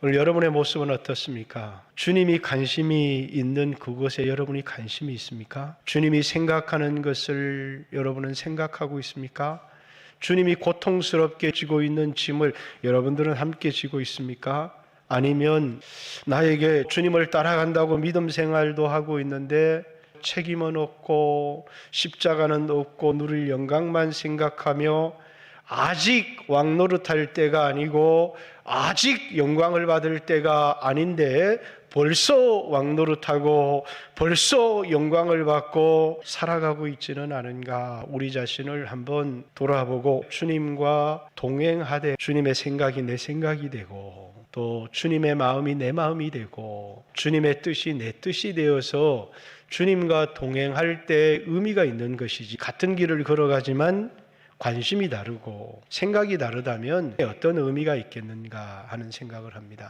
오늘 여러분의 모습은 어떻습니까? 주님이 관심이 있는 그것에 여러분이 관심이 있습니까? 주님이 생각하는 것을 여러분은 생각하고 있습니까? 주님이 고통스럽게 지고 있는 짐을 여러분들은 함께 지고 있습니까? 아니면 나에게 주님을 따라간다고 믿음 생활도 하고 있는데 책임은 없고 십자가는 없고 누릴 영광만 생각하며 아직 왕노릇할 때가 아니고 아직 영광을 받을 때가 아닌데 벌써 왕노릇하고 벌써 영광을 받고 살아가고 있지는 않은가 우리 자신을 한번 돌아보고 주님과 동행하되 주님의 생각이 내 생각이 되고 또 주님의 마음이 내 마음이 되고 주님의 뜻이 내 뜻이 되어서 주님과 동행할 때 의미가 있는 것이지 같은 길을 걸어가지만 관심이 다르고 생각이 다르다면 어떤 의미가 있겠는가 하는 생각을 합니다.